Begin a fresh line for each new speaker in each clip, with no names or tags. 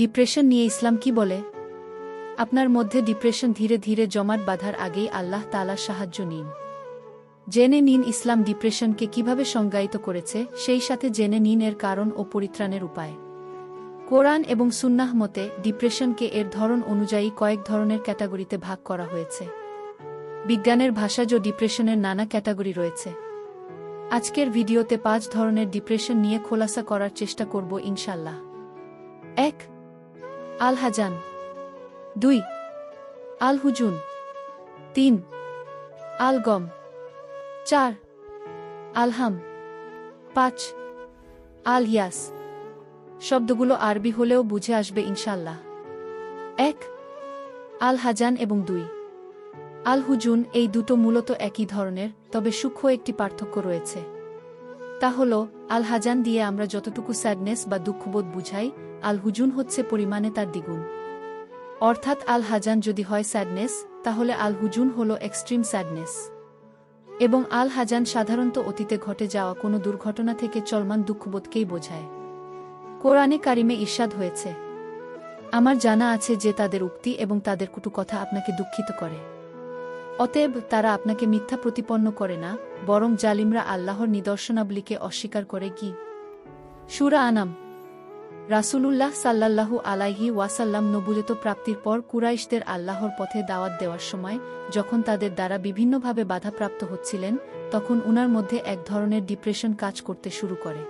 Depression নিয়ে ইসলাম কি বলে? আপনার মধ্যে ডিপ্রেশন ধীরে ধীরে জমাট বাঁধার আগেই আল্লাহ তালার সাহায্য নিন। জেনে নিন ইসলাম ডিপ্রেশনকে কীভাবে সংজ্ঞায়িত করেছে, সেই সাথে জেনে নিন এর কারণ ও পরিত্রাণের উপায়। কোরআন এবং সুন্নাহ মতে, ডিপ্রেশনকে এর ধরন অনুযায়ী কয়েক ধরনের ক্যাটাগরিতে ভাগ করা হয়েছে। বিজ্ঞানের ভাষাজ ডিপ্রেশনের নানা ক্যাটাগরি রয়েছে। আজকের ভিডিওতে পাঁচ ধরনের ডিপ্রেশন নিয়ে খোলাসা করার চেষ্টা করব ইনশাল্লাহ এক আল হাজান দুই আল হুজুন তিন আল গম চার, আলহাম। পাঁচ আল ইয়াস শব্দগুলো আরবি হলেও বুঝে আসবে ইনশাল্লাহ এক আল হাজান এবং দুই। আল হুজুন এই দুটো মূলত একই ধরনের, তবে সূক্ষ্ম একটি পার্থক্য রয়েছে। তা হল আল হাজান দিয়ে আমরা যতটুকু স্যাডনেস বা দুঃখবোধ বুঝাই আল হুজুন হচ্ছে পরিমাণে তার দ্বিগুণ। অর্থাৎ আল হাজান যদি হয় স্যাডনেস, তাহলে আল হুজুন হল এক্সট্রিম স্যাডনেস। এবং আল হাজান সাধারণত অতীতে ঘটে যাওয়া কোনো দুর্ঘটনা থেকে চলমান দুঃখবোধকেই বোঝায়। কোরআনে কারিমে ঈর্ষাদ হয়েছে, আমার জানা আছে যে তাদের উক্তি এবং তাদের কুটু কথা আপনাকে দুঃখিত করে। অতএব তারা আপনাকে মিথ্যা প্রতিপন্ন করে না, বরং জালিমরা আল্লাহর নিদর্শনাবলীকে অস্বীকার করে কি? সুরা আনাম। রাসূলুল্লাহ সাল্লাল্লাহু আলাইহি ওয়াসাল্লাম নবুজত প্রাপ্তির পর কুরাইশদের আল্লাহর পথে দাওয়াত দেওয়ার সময় যখন তাদের দ্বারা বিভিন্নভাবে বাধাপ্রাপ্ত হচ্ছিলেন, তখন উনার মধ্যে এক ধরনের ডিপ্রেশন কাজ করতে শুরু করে।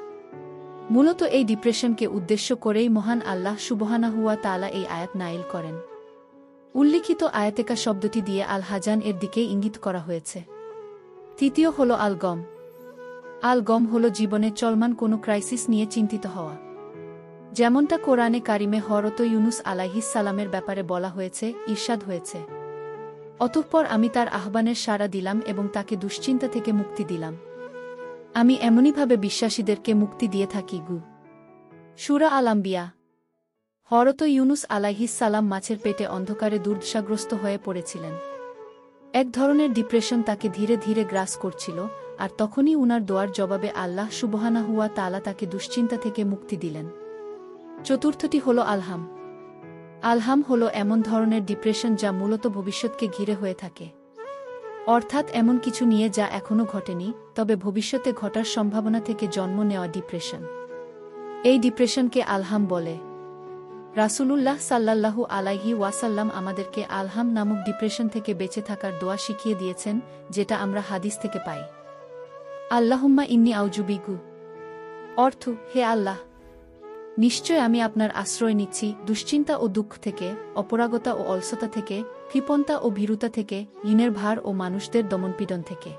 মূলত এই ডিপ্রেশনকে উদ্দেশ্য করেই মহান আল্লাহ সুবহানাহুয়া তালা এই আয়াত নাইল করেন। উল্লিখিত আয়াতেকা শব্দটি দিয়ে আল হাজান এর দিকে ইঙ্গিত করা হয়েছে। তৃতীয় হল আল গম আল গম হল জীবনে চলমান কোনো ক্রাইসিস নিয়ে চিন্তিত হওয়া। যেমনটা কোরআনে কারিমে হরত ইউনুস আলাহিস সালামের ব্যাপারে বলা হয়েছে ঈর্ষাদ হয়েছে। অতঃপর আমি তার আহ্বানের সাড়া দিলাম এবং তাকে দুশ্চিন্তা থেকে মুক্তি দিলাম। আমি এমনইভাবে বিশ্বাসীদেরকে মুক্তি দিয়ে থাকি, গু। সুরা আলাম্বিয়া হরত ইউনুস আলাহিস সালাম মাছের পেটে অন্ধকারে দুর্দশাগ্রস্ত হয়ে পড়েছিলেন। এক ধরনের ডিপ্রেশন তাকে ধীরে ধীরে গ্রাস করছিল, আর তখনই উনার দোয়ার জবাবে আল্লাহ সুবহানা হুয়া তালা তাকে দুশ্চিন্তা থেকে মুক্তি দিলেন। চতুর্থটি হল আলহাম। আলহাম হল এমন ধরনের ডিপ্রেশন যা মূলত ভবিষ্যৎকে ঘিরে হয়ে থাকে। অর্থাৎ এমন কিছু নিয়ে যা এখনও ঘটেনি, তবে ভবিষ্যতে ঘটার সম্ভাবনা থেকে জন্ম নেওয়া ডিপ্রেশন। এই ডিপ্রেশনকে আলহাম বলে। রাসূলুল্লাহ সাল্লাল্লাহু আলাইহি ওয়াসাল্লাম আমাদেরকে আলহাম নামক ডিপ্রেশন থেকে বেঁচে থাকার দোয়া শিখিয়ে দিয়েছেন, যেটা আমরা হাদিস থেকে পাই। আল্লাহুম্মা ইন্নি আউজুবিগু অর্থ, হে আল্লাহ নিশ্চয় আমি আপনার আশ্রয় নিচ্ছি দুশ্চিন্তা ও দুঃখ থেকে, অপরাগতা ও অলসতা থেকে, কৃপণতা ও ভীরুতা থেকে, ঋণের ভার ও মানুষদের দমনপীড়ন থেকে।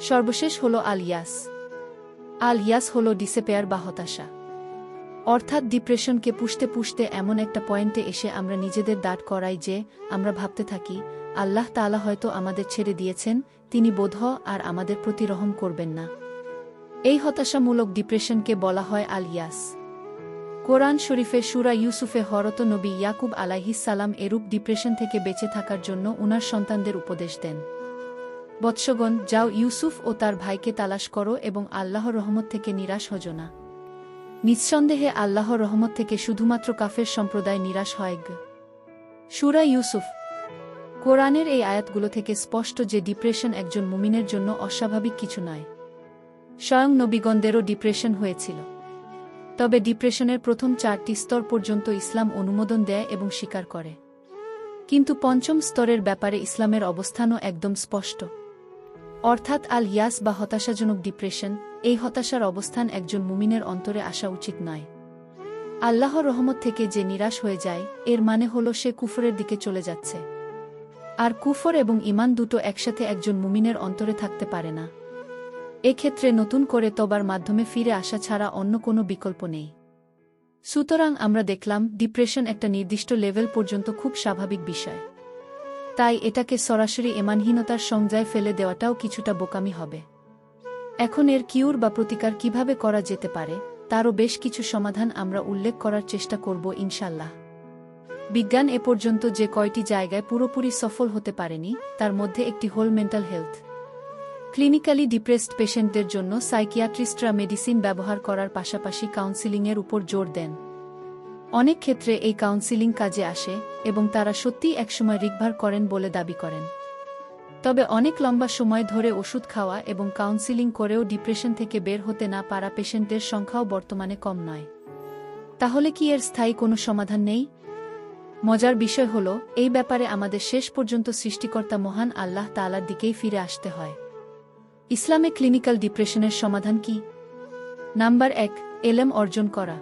সর্বশেষ হল আল ইয়াস। আল ইয়াস হল ডিসেপেয়ার বা হতাশা। অর্থাৎ ডিপ্রেশনকে পুষতে পুষতে এমন একটা পয়েন্টে এসে আমরা নিজেদের দাঁড় করাই যে, আমরা ভাবতে থাকি, আল্লাহ তালা হয়তো আমাদের ছেড়ে দিয়েছেন, তিনি বোধ আর আমাদের প্রতি রহম করবেন না। এই হতাশামূলক ডিপ্রেশনকে বলা হয় আল ইয়াস কোরআন শরীফে সুরা ইউসুফে হরত নবী ইয়াকুব সালাম এরূপ ডিপ্রেশন থেকে বেঁচে থাকার জন্য উনার সন্তানদের উপদেশ দেন। বৎসগণ, যাও ইউসুফ ও তার ভাইকে তালাশ করো এবং আল্লাহর রহমত থেকে নিরাশ হজ না। নিঃসন্দেহে আল্লাহর রহমত থেকে শুধুমাত্র কাফের সম্প্রদায় নিরাশ হয় সুরা ইউসুফ। কোরআনের এই আয়াতগুলো থেকে স্পষ্ট যে ডিপ্রেশন একজন মুমিনের জন্য অস্বাভাবিক কিছু নয়। স্বয়ং নবীগণদেরও ডিপ্রেশন হয়েছিল। তবে ডিপ্রেশনের প্রথম চারটি স্তর পর্যন্ত ইসলাম অনুমোদন দেয় এবং স্বীকার করে। কিন্তু পঞ্চম স্তরের ব্যাপারে ইসলামের অবস্থানও একদম স্পষ্ট। অর্থাৎ আল ইয়াস বা হতাশাজনক ডিপ্রেশন এই হতাশার অবস্থান একজন মুমিনের অন্তরে আসা উচিত নয়। আল্লাহর রহমত থেকে যে নিরাশ হয়ে যায়, এর মানে হল সে কুফরের দিকে চলে যাচ্ছে। আর কুফর এবং ইমান দুটো একসাথে একজন মুমিনের অন্তরে থাকতে পারে না। এক্ষেত্রে নতুন করে তবার মাধ্যমে ফিরে আসা ছাড়া অন্য কোনো বিকল্প নেই। সুতরাং আমরা দেখলাম, ডিপ্রেশন একটা নির্দিষ্ট লেভেল পর্যন্ত খুব স্বাভাবিক বিষয়। তাই এটাকে সরাসরি এমানহীনতার সংজ্ঞায় ফেলে দেওয়াটাও কিছুটা বোকামি হবে। এখন এর কিউর বা প্রতিকার কীভাবে করা যেতে পারে, তারও বেশ কিছু সমাধান আমরা উল্লেখ করার চেষ্টা করব ইনশাল্লাহ বিজ্ঞান এ পর্যন্ত যে কয়টি জায়গায় পুরোপুরি সফল হতে পারেনি, তার মধ্যে একটি whole mental health. Clinically depressed পেশেন্টদের জন্য সাইকিয়াট্রিস্টরা মেডিসিন ব্যবহার করার পাশাপাশি কাউন্সিলিংয়ের উপর জোর দেন। অনেক ক্ষেত্রে এই কাউন্সিলিং কাজে আসে এবং তারা সত্যিই একসময় রিকভার করেন বলে দাবি করেন। তবে অনেক লম্বা সময় ধরে ওষুধ খাওয়া এবং কাউন্সিলিং করেও ডিপ্রেশন থেকে বের হতে না পারা পেশেন্টের সংখ্যাও বর্তমানে কম নয়। তাহলে কি এর স্থায়ী কোনো সমাধান নেই? মজার বিষয় হল, এই ব্যাপারে আমাদের শেষ পর্যন্ত সৃষ্টিকর্তা মহান আল্লাহ তালার দিকেই ফিরে আসতে হয়। ইসলামে ক্লিনিক্যাল ডিপ্রেশনের সমাধান কি? নাম্বার এক এলএম অর্জন করা।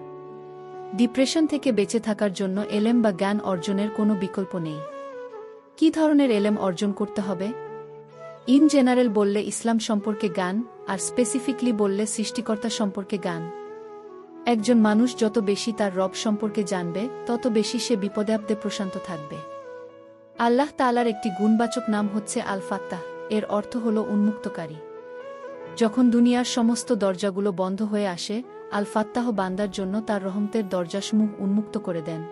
ডিপ্রেশন থেকে বেঁচে থাকার জন্য এলএম বা জ্ঞান অর্জনের কোনো বিকল্প নেই। কি ধরনের এলএম অর্জন করতে হবে? ইন জেনারেল বললে ইসলাম সম্পর্কে গান আর স্পেসিফিকলি বললে সৃষ্টিকর্তা সম্পর্কে গান একজন মানুষ যত বেশি তার রব সম্পর্কে জানবে, তত বেশি সে বিপদে প্রশান্ত থাকবে। আল্লাহ তালার একটি গুণবাচক নাম হচ্ছে আল ফাত্তাহ এর অর্থ হল উন্মুক্তকারী। যখন দুনিয়ার সমস্ত দরজাগুলো বন্ধ হয়ে আসে আল ফাত্তাহ বান্দার জন্য তার রহমতের দরজাসমূহ উন্মুক্ত করে দেন।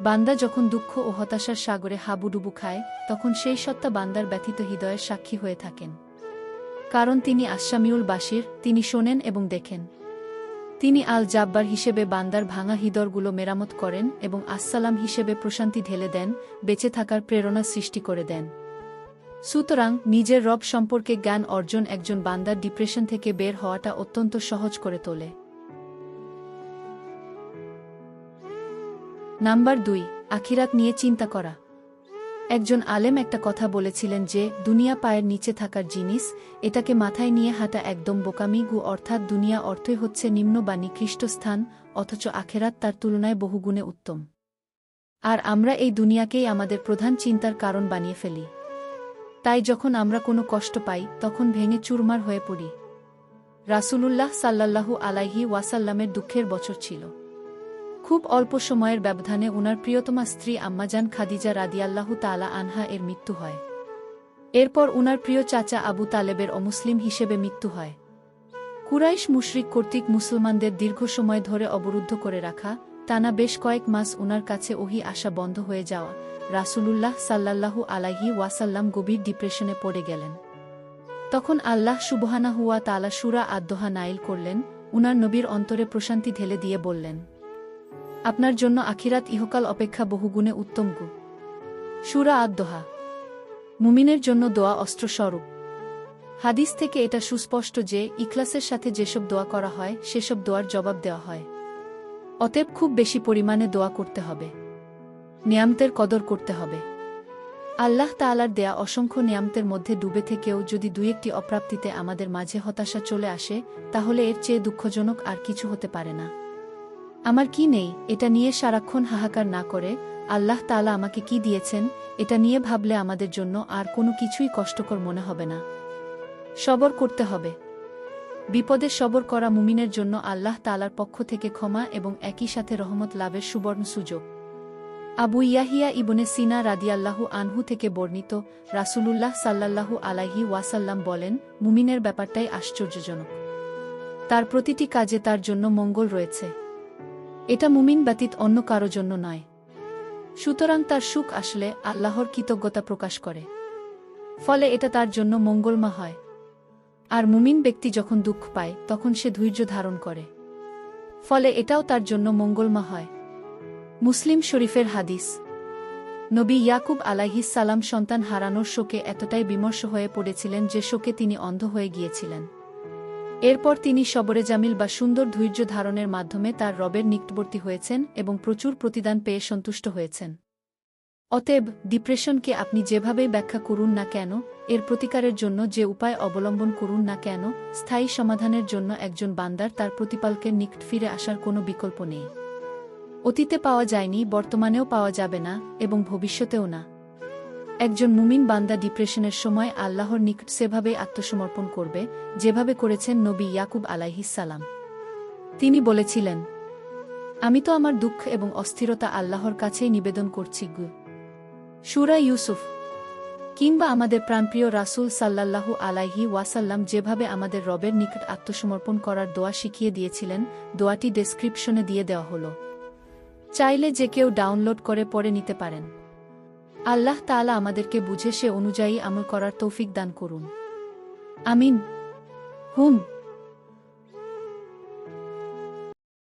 বান্দা যখন দুঃখ ও হতাশার সাগরে হাবুডুবু খায়, তখন সেই সত্তা বান্দার ব্যথিত হৃদয়ের সাক্ষী হয়ে থাকেন। কারণ তিনি আশামিউল বাসির তিনি শোনেন এবং দেখেন। তিনি আল জাব্বার হিসেবে বান্দার ভাঙা হৃদয়গুলো মেরামত করেন এবং আসসালাম হিসেবে প্রশান্তি ঢেলে দেন, বেঁচে থাকার প্রেরণা সৃষ্টি করে দেন। সুতরাং নিজের রব সম্পর্কে জ্ঞান অর্জন একজন বান্দার ডিপ্রেশন থেকে বের হওয়াটা অত্যন্ত সহজ করে তোলে। নাম্বার দুই, আখিরাত নিয়ে চিন্তা করা। একজন আলেম একটা কথা বলেছিলেন যে, দুনিয়া পায়ের নিচে থাকার জিনিস, এটাকে মাথায় নিয়ে হাঁটা একদম বোকামি গু, অর্থাৎ দুনিয়া অর্থই হচ্ছে নিম্ন বা নিকৃষ্ট স্থান, অথচ আখেরাত তার তুলনায় বহুগুণে উত্তম। আর আমরা এই দুনিয়াকেই আমাদের প্রধান চিন্তার কারণ বানিয়ে ফেলি। তাই যখন আমরা কোনো কষ্ট পাই, তখন ভেঙে চুরমার হয়ে পড়ি। রাসূলুল্লাহ সাল্লাল্লাহু আলাইহি ওয়াসাল্লামের দুঃখের বছর ছিল। খুব অল্প সময়ের ব্যবধানে উনার প্রিয়তমা স্ত্রী আম্মাজান খাদিজা রাদিয়াল্লাহু তালা আনহা এর মৃত্যু হয়। এরপর উনার প্রিয় চাচা আবু তালেবের অমুসলিম হিসেবে মৃত্যু হয়। কুরাইশ মুশরিক কর্তৃক মুসলমানদের দীর্ঘ সময় ধরে অবরুদ্ধ করে রাখা, টানা বেশ কয়েক মাস উনার কাছে ওহি আসা বন্ধ হয়ে যাওয়া রাসূলুল্লাহ সাল্লাল্লাহু আলাইহি ওয়াসাল্লাম গভীর ডিপ্রেশনে পড়ে গেলেন। তখন আল্লাহ সুবহানা হুয়া তালা সুরা আদ্দোহা নাইল করলেন, উনার নবীর অন্তরে প্রশান্তি ঢেলে দিয়ে বললেন, আপনার জন্য আখিরাত ইহকাল অপেক্ষা বহুগুণে উত্তম গু। সুরা আদ্দোহা, মুমিনের জন্য দোয়া অস্ত্রস্বরূপ। হাদিস থেকে এটা সুস্পষ্ট যে, ইখলাসের সাথে যেসব দোয়া করা হয়, সেসব দোয়ার জবাব দেওয়া হয়। অতএব খুব বেশি পরিমাণে দোয়া করতে হবে। নিয়ামতের কদর করতে হবে। আল্লাহ তালার দেয়া অসংখ্য নিয়ামতের মধ্যে ডুবে থেকেও যদি দুই একটি অপ্রাপ্তিতে আমাদের মাঝে হতাশা চলে আসে, তাহলে এর চেয়ে দুঃখজনক আর কিছু হতে পারে না। আমার কি নেই? এটা নিয়ে সারাক্ষণ হাহাকার না করে আল্লাহ তালা আমাকে কি দিয়েছেন, এটা নিয়ে ভাবলে আমাদের জন্য আর কোনো কিছুই কষ্টকর মনে হবে না। সবর করতে হবে। বিপদে সবর করা মুমিনের জন্য আল্লাহ তালার পক্ষ থেকে ক্ষমা এবং একই সাথে রহমত লাভের সুবর্ণ সুযোগ। আবু ইয়াহিয়া ইবনে সিনা রাদিয়াল্লাহু আনহু থেকে বর্ণিত রাসূলুল্লাহ সাল্লাল্লাহু আলাইহি ওয়াসাল্লাম বলেন, মুমিনের ব্যাপারটাই আশ্চর্যজনক। তার প্রতিটি কাজে তার জন্য মঙ্গল রয়েছে। এটা মুমিন ব্যতীত অন্য কারও জন্য নয়। সুতরাং তার সুখ আসলে আল্লাহর কৃতজ্ঞতা প্রকাশ করে। ফলে এটা তার জন্য মঙ্গলমা হয়। আর মুমিন ব্যক্তি যখন দুঃখ পায়, তখন সে ধৈর্য ধারণ করে। ফলে এটাও তার জন্য মঙ্গলমা হয়। মুসলিম শরীফের হাদিস। নবী ইয়াকুব সালাম সন্তান হারানোর শোকে এতটাই বিমর্ষ হয়ে পড়েছিলেন যে শোকে তিনি অন্ধ হয়ে গিয়েছিলেন। এরপর তিনি সবরে জামিল বা সুন্দর ধৈর্য ধারণের মাধ্যমে তার রবের নিকটবর্তী হয়েছেন এবং প্রচুর প্রতিদান পেয়ে সন্তুষ্ট হয়েছেন। অতএব, ডিপ্রেশনকে আপনি যেভাবেই ব্যাখ্যা করুন না কেন, এর প্রতিকারের জন্য যে উপায় অবলম্বন করুন না কেন, স্থায়ী সমাধানের জন্য একজন বান্দার তার প্রতিপালকের নিকট ফিরে আসার কোনো বিকল্প নেই। অতীতে পাওয়া যায়নি, বর্তমানেও পাওয়া যাবে না এবং ভবিষ্যতেও না। একজন মুমিন বান্দা ডিপ্রেশনের সময় আল্লাহর নিকট সেভাবে আত্মসমর্পণ করবে, যেভাবে করেছেন নবী ইয়াকুব আলাইহিসালাম তিনি বলেছিলেন, আমি তো আমার দুঃখ এবং অস্থিরতা আল্লাহর কাছেই নিবেদন করছি গু। সুরা ইউসুফ, কিংবা আমাদের প্রাণপ্রিয় রাসূল সাল্লাল্লাহু আলাইহি ওয়াসাল্লাম যেভাবে আমাদের রবের নিকট আত্মসমর্পণ করার দোয়া শিখিয়ে দিয়েছিলেন, দোয়াটি ডেসক্রিপশনে দিয়ে দেওয়া হলো। চাইলে যে কেউ ডাউনলোড করে পড়ে নিতে পারেন। আল্লাহ তালা আমাদেরকে বুঝে সে অনুযায়ী আমল করার তৌফিক দান করুন। আমিন। হুম।